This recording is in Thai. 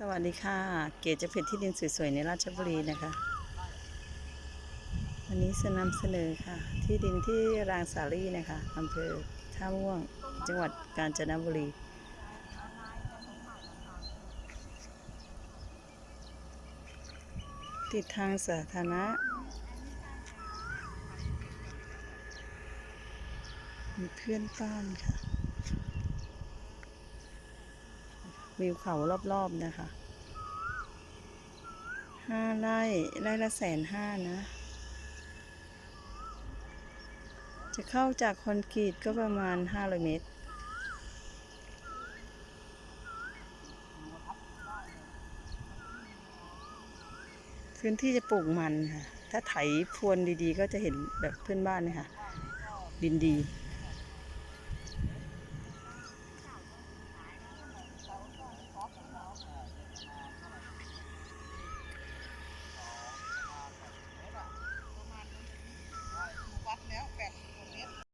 สวัสดีค่ะ เกดจะเพชรที่ดินสวยๆในราชบุรีนะคะ วันนี้จะนำเสนอค่ะ ที่ดินที่รางสาลีนะคะอำเภอท่าม่วง จังหวัดกาญจนบุรี ติดทางสาธารณะมีเพื่อนบ้านค่ะ วิวเขารอบๆนะคะห้าไร่ไร่ละแสนห้านะ จะเข้าจากคอนกรีตก็ประมาณห้าร้อยเมตร พื้นที่จะปลูกมันค่ะ ถ้าไถพรวนดีๆ ก็จะเห็นแบบเพื่อนบ้านเนยคะดินดี